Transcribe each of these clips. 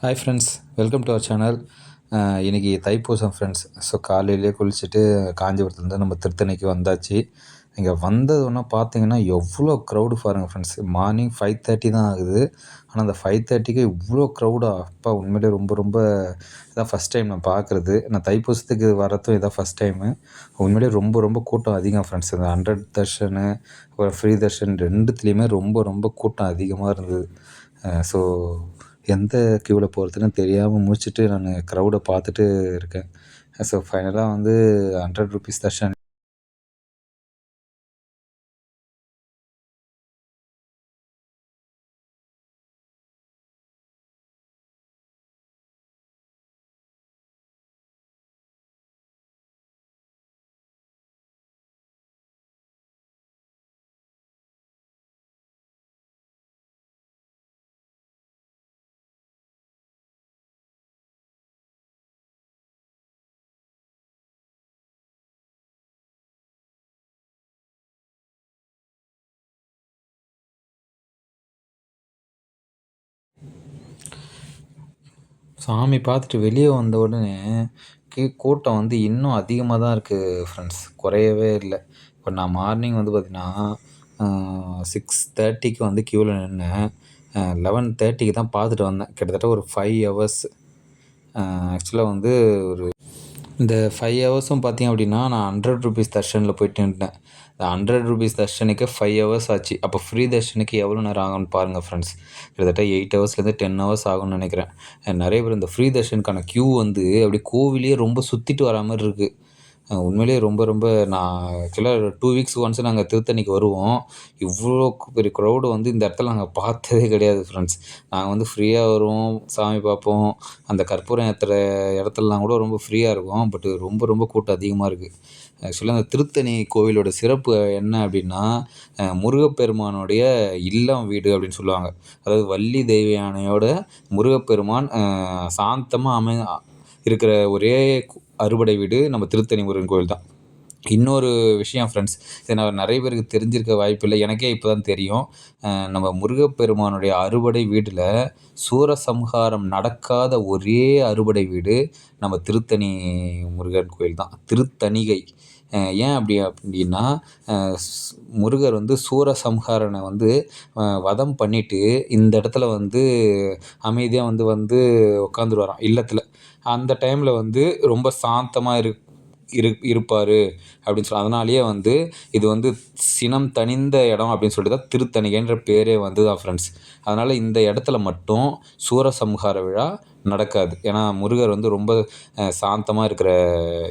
Hi friends welcome to our channel இன்றைக்கி Thaipusam friends so காலையிலேயே குளிச்சுட்டு காஞ்சிபுரத்துலேருந்து நம்ம திருத்தணிக்கு வந்தாச்சு. இங்கே வந்தது ஒன்றா பார்த்தீங்கன்னா எவ்வளோ க்ரௌடு பாருங்கள் ஃப்ரெண்ட்ஸ் மார்னிங் ஃபைவ் தேர்ட்டி தான் ஆகுது. ஆனால் அந்த ஃபைவ் தேர்ட்டிக்கு இவ்வளோ க்ரௌடாக அப்பா உண்மையிலே ரொம்ப ரொம்ப இதான் ஃபஸ்ட் டைம் நான் பார்க்குறது நான் தைப்பூசத்துக்கு வரதும் இதான் ஃபஸ்ட் டைமு உண்மையிலே ரொம்ப ரொம்ப கூட்டம் அதிகம் ஃப்ரெண்ட்ஸ் இந்த ஹண்ட்ரட் தர்ஷனு ஒரு ஃப்ரீ தர்ஷன் ரெண்டுத்துலேயுமே ரொம்ப ரொம்ப கூட்டம் அதிகமாக இருந்தது. ஸோ எந்த க்யூவில் போகிறதுன்னு தெரியாமல் முழிச்சிட்டு நான் க்ரௌடை பார்த்துட்டு இருக்கேன். ஸோ ஃபைனலாக வந்து ஹண்ட்ரட் ருபீஸ் தர்ஷன் சாமி பார்த்துட்டு வெளியே வந்த உடனே கீ கூட்டம் வந்து இன்னும் அதிகமாக தான் இருக்குது ஃப்ரெண்ட்ஸ் குறையவே இல்லை. இப்போ நான் மார்னிங் வந்து பார்த்திங்கன்னா சிக்ஸ் தேர்ட்டிக்கு வந்து க்யூவில் நின்றேன் லெவன் தேர்ட்டிக்கு தான் பார்த்துட்டு வந்தேன். கிட்டத்தட்ட ஒரு ஃபைவ் ஹவர்ஸ் ஆக்சுவலாக வந்து ஒரு இந்த ஃபைவ் ஹவர்ஸும் பார்த்தீங்க அப்படின்னா நான் ஹண்ட்ரட் ருபீஸ் தர்ஷனில் போயிட்டு நின்ட்டேன் இந்த ஹண்ட்ரட் ருபீஸ் தர்ஷனுக்கு ஃபைவ் ஹவர்ஸ் ஆச்சு. அப்போ ஃப்ரீ தர்ஷனுக்கு எவ்வளோ நேரம் ஆகும்னு பாருங்கள் ஃப்ரெண்ட்ஸ் கிட்டத்தட்ட எயிட் ஹவர்ஸ்லேருந்து டென் ஹவர்ஸ் ஆகும்னு நினைக்கிறேன். நிறைய பேர் இந்த ஃப்ரீ தர்ஷனுக்கான க்யூ வந்து அப்படி கோவிலே ரொம்ப சுற்றிட்டு வரா மாதிரி இருக்குது உண்மையிலேயே ரொம்ப ரொம்ப நான் ஆக்சுவலாக டூ வீக்ஸ் ஒன்ஸ் நாங்கள் திருத்தணிக்கு வருவோம். இவ்வளோ பெரிய க்ரௌடு வந்து இந்த இடத்துல நாங்கள் பார்த்ததே கிடையாது ஃப்ரெண்ட்ஸ் நாங்கள் வந்து ஃப்ரீயாக வருவோம் சாமி பார்ப்போம். அந்த கற்பூரம் ஏற்றுற இடத்துலலாம் கூட ரொம்ப ஃப்ரீயாக இருக்கும் பட் ரொம்ப ரொம்ப கூட்டம் அதிகமாக இருக்குது ஆக்சுவலாக அந்த திருத்தணி கோவிலோட சிறப்பு என்ன அப்படின்னா முருகப்பெருமானுடைய இல்லம் வீடு அப்படின்னு சொல்லுவாங்க. அதாவது வள்ளி தெய்வயானையோட முருகப்பெருமான் சாந்தமாக அமை இருக்கிற ஒரே அறுபடை வீடு நம்ம திருத்தணி முருகன் கோயில் தான். இன்னொரு விஷயம் ஃப்ரெண்ட்ஸ் இது நான் நிறைய பேருக்கு தெரிஞ்சிருக்க வாய்ப்பில்லை. எனக்கே இப்போ தான் தெரியும் நம்ம முருகப்பெருமானுடைய அறுபடை வீட்டில் சூரசம்ஹாரம் நடக்காத ஒரே அறுபடை வீடு நம்ம திருத்தணி முருகன் கோயில் தான். திருத்தணிகை. ஏன் அப்படி அப்படின்னா முருகர் வந்து சூரசம்ஹாரனை வந்து வதம் பண்ணிவிட்டு இந்த இடத்துல வந்து அமைதியாக வந்து வந்து உட்காந்துருவாராம் இல்லத்தில். அந்த டைமில் வந்து ரொம்ப சாந்தமாக இரு இரு இருப்பார் அப்படின்னு சொல்லி அதனாலேயே வந்து இது வந்து சினம் தனிந்த இடம் அப்படின்னு சொல்லிட்டு தான் திருத்தணிகைன்ற பேரே வந்து தான் ஃப்ரெண்ட்ஸ் அதனால் இந்த இடத்துல மட்டும் சூரசம்ஹார விழா நடக்காது. ஏன்னா முருகர் வந்து ரொம்ப சாந்தமாக இருக்கிற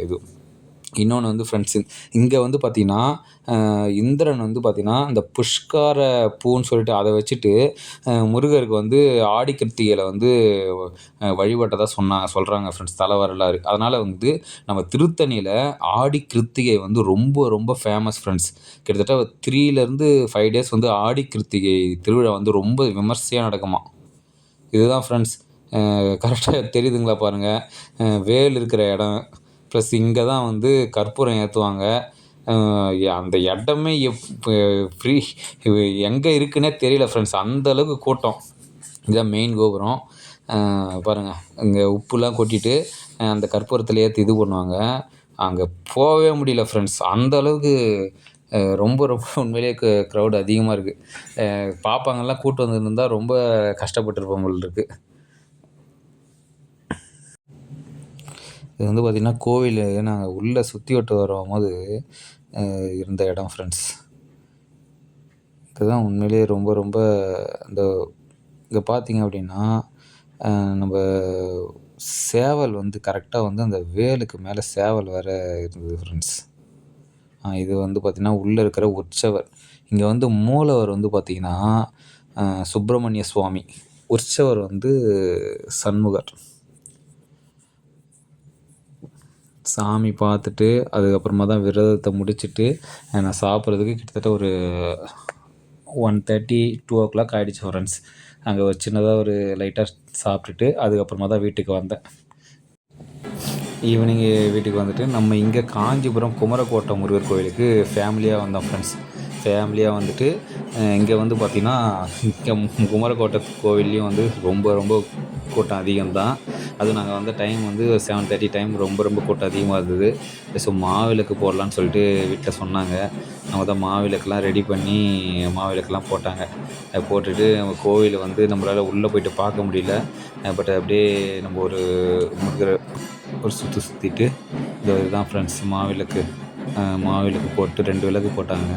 இது. இன்னொன்று வந்து ஃப்ரெண்ட்ஸ் இங்கே வந்து பார்த்திங்கன்னா இந்திரன் வந்து பார்த்திங்கன்னா இந்த புஷ்கார பூன்னு சொல்லிட்டு அதை வச்சுட்டு முருகருக்கு வந்து ஆடி கிருத்திகையில் வந்து வழிபட்டதாக சொன்னாங்க சொல்கிறாங்க ஃப்ரெண்ட்ஸ் தலை வரலாறு அதனால் வந்து நம்ம திருத்தணியில் ஆடி கிருத்திகை வந்து ரொம்ப ரொம்ப ஃபேமஸ் ஃப்ரெண்ட்ஸ் கிட்டத்தட்ட த்ரீலேருந்து ஃபைவ் டேஸ் வந்து ஆடி கிருத்திகை திருவிழா வந்து ரொம்ப விமர்சையாக நடக்குமா. இதுதான் ஃப்ரெண்ட்ஸ் கரெக்டாக தெரியுதுங்களா பாருங்கள் வேல் இருக்கிற இடம் ப்ளஸ் இங்கே தான் வந்து கற்பூரம் ஏற்றுவாங்க அந்த இடமே எப் ஃப்ரீ எங்கே இருக்குன்னே தெரியல ஃப்ரெண்ட்ஸ் அந்தளவுக்கு கூட்டம். இதுதான் மெயின் கோபுரம். பாருங்கள் இங்கே உப்புலாம் கொட்டிட்டு அந்த கற்பூரத்தில் ஏற்றி இது பண்ணுவாங்க. அங்கே போகவே முடியல ஃப்ரெண்ட்ஸ் அந்த அளவுக்கு ரொம்ப ரொம்ப உண்மையிலேயே க க்ரௌடு அதிகமாக இருக்குது பாப்பாங்கெல்லாம் கூட்டு வந்துருந்தால் ரொம்ப கஷ்டப்பட்டுருப்போம் போல் இருக்குது இது வந்து பார்த்திங்கன்னா கோவில். நாங்கள் உள்ளே சுற்றி வட்டு வரும்போது இருந்த இடம் ஃப்ரெண்ட்ஸ் இதுதான் உண்மையிலேயே ரொம்ப ரொம்ப இந்த இங்கே பார்த்தீங்க அப்படின்னா நம்ம சேவல் வந்து கரெக்டாக வந்து அந்த வேலுக்கு மேலே சேவல் வேறு இருந்தது ஃப்ரெண்ட்ஸ் இது வந்து பார்த்திங்கன்னா உள்ளே இருக்கிற உற்சவர். இங்கே வந்து மூலவர் வந்து பார்த்திங்கன்னா சுப்பிரமணிய சுவாமி. உற்சவர் வந்து சண்முகர். சாமி பார்த்துட்டு அதுக்கப்புறமா தான் விரதத்தை முடிச்சுட்டு நான் சாப்பிட்றதுக்கு கிட்டத்தட்ட ஒரு one thirty two o'clock ஆகிடுச்சு ஃப்ரெண்ட்ஸ் அங்கே ஒரு சின்னதாக ஒரு லைட்டாக சாப்பிட்டுட்டு அதுக்கப்புறமா தான் வீட்டுக்கு வந்தேன். ஈவினிங் வீட்டுக்கு வந்துட்டு நம்ம இங்கே காஞ்சிபுரம் குமரக்கோட்டை முருகர் கோயிலுக்கு ஃபேமிலியாக வந்தோம் ஃப்ரெண்ட்ஸ் ஃபேமிலியாக வந்துட்டு இங்கே வந்து பார்த்திங்கன்னா இங்கே குமரக்கோட்டை கோவில்லையும் வந்து ரொம்ப ரொம்ப கூட்டம் அதிகம்தான். அதுவும் நாங்கள் வந்த டைம் வந்து செவன் தேர்ட்டி டைம் ரொம்ப ரொம்ப கூட்டம் அதிகமாக இருந்தது. ஸோ மாவிளக்கு போடலான்னு சொல்லிட்டு வீட்டில் சொன்னாங்க. நம்ம தான் மாவிளக்குலாம் ரெடி பண்ணி மாவிளக்குலாம் போட்டாங்க. அதை போட்டுட்டு நம்ம கோவில் வந்து நம்மளால் உள்ளே போயிட்டு பார்க்க முடியல. பட் அப்படியே நம்ம ஒரு முருகரை ஒரு சுற்று சுற்றிட்டு இந்த இதுதான் ஃப்ரெண்ட்ஸ் மாவிளக்கு. மாவிளக்கு போட்டு ரெண்டு விளக்கு போட்டாங்க.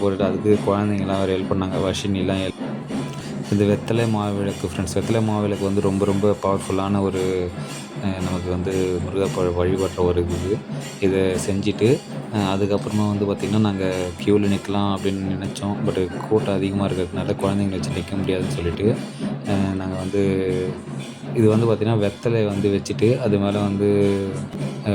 போட்டுட்டு அதுக்கு குழந்தைங்களாம் ஒரு ஹெல்ப் பண்ணாங்க. வர்ஷினிலாம் ஹெல்ப் இந்த வெத்தலை மாவிளக்கு ஃப்ரெண்ட்ஸ் வெத்தலை மாவிளக்கு வந்து ரொம்ப ரொம்ப பவர்ஃபுல்லான ஒரு நமக்கு வந்து முருகப்ப வழிபட்ட வழிபடுற ஒரு இது. இதை செஞ்சுட்டு அதுக்கப்புறமா வந்து பார்த்திங்கன்னா நாங்கள் க்யூவில் நிற்கலாம் அப்படின்னு நினச்சோம். பட் கூட்டம் அதிகமாக இருக்கிறதுனால குழந்தைங்களை வச்சு நிற்க முடியாதுன்னு சொல்லிட்டு நாங்கள் வந்து இது வந்து பார்த்திங்கன்னா வெத்தலை வந்து வச்சுட்டு அது மேலே வந்து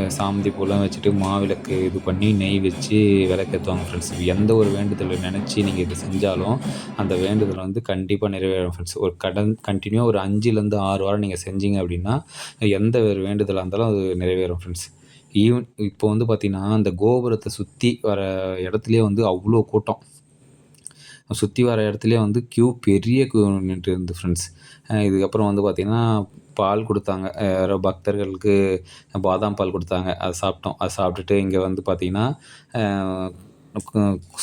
சாமந்தி பூலாம் வச்சுட்டு மாவிளக்கு இது பண்ணி நெய் வச்சு விளக்கேற்றுவாங்க ஃப்ரெண்ட்ஸ் எந்த ஒரு வேண்டுதலை நினச்சி நீங்கள் இது செஞ்சாலும் அந்த வேண்டுதல் வந்து கண்டிப்பாக நிறைவேறும் ஃப்ரெண்ட்ஸ் ஒரு கடன் கண்டினியூவாக ஒரு அஞ்சுலேருந்து ஆறு வாரம் நீங்கள் செஞ்சீங்க அப்படின்னா எந்த ஒரு வேண்டுதலாக இருந்தாலும் அது நிறைவேறும் ஃப்ரெண்ட்ஸ் ஈவன் இப்போ வந்து பார்த்திங்கன்னா அந்த கோபுரத்தை சுற்றி வர இடத்துலையே வந்து அவ்வளோ கூட்டம். சுற்றி வர இடத்துலையே வந்து க்யூ பெரிய க்யூ நின்றுட்டு இருந்து ஃப்ரெண்ட்ஸ் இதுக்கப்புறம் வந்து பார்த்திங்கன்னா பால் கொடுத்தாங்க. யாரோ பக்தர்களுக்கு பாதாம் பால் கொடுத்தாங்க. அதை சாப்பிட்டோம். அதை சாப்பிட்டுட்டு இங்கே வந்து பார்த்திங்கன்னா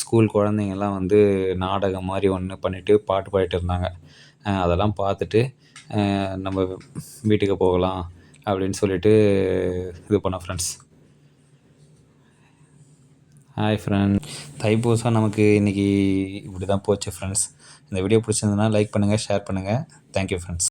ஸ்கூல் குழந்தைங்கள்லாம் வந்து நாடகம் மாதிரி ஒன்று பண்ணிவிட்டு பாட்டு பாடிட்டு இருந்தாங்க. அதெல்லாம் பார்த்துட்டு நம்ம வீட்டுக்கு போகலாம் அப்படின்னு சொல்லிட்டு இது பண்ணோம் ஃப்ரெண்ட்ஸ் ஹாய் ஃப்ரெண்ட் தைப்பூசம் நமக்கு இன்றைக்கி இப்படி தான் போச்சு ஃப்ரெண்ட்ஸ் இந்த வீடியோ பிடிச்சிருந்ததுன்னா லைக் பண்ணுங்கள் ஷேர் பண்ணுங்கள் தேங்க்யூ ஃப்ரெண்ட்ஸ்